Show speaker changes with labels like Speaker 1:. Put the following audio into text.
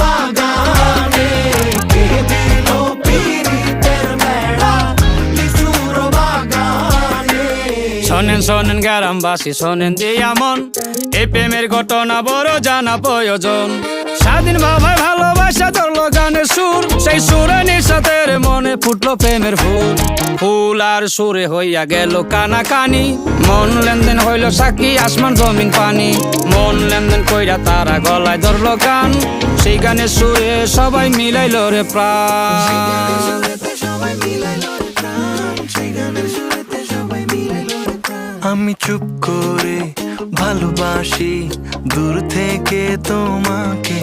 Speaker 1: বাগানে
Speaker 2: শোনেন শোনেন গ্রামবাসী, শোনেন দিয়া মন। এই প্রেমের ঘটনা বড় জানা প্রয়োজন। স্বাধীন বাবাই ভালোবাসা ধরলো গানের সুর, সেই সুরে নিঃসাতের মনে ফুটলো প্রেমের ফুল। ফুল আর সুরে হইয়া গেল কানা কানি মন লেনদেন হইল সাক্ষী আসমান জমিন পানি। মন লেনদেন কইরা তারা গলায় ধরলো গান। সেই গানের সুরে সবাই মিলাইল রে প্রাণ।
Speaker 3: আমি চুপ করে ভালোবাসি দূর থেকে তোমাকে।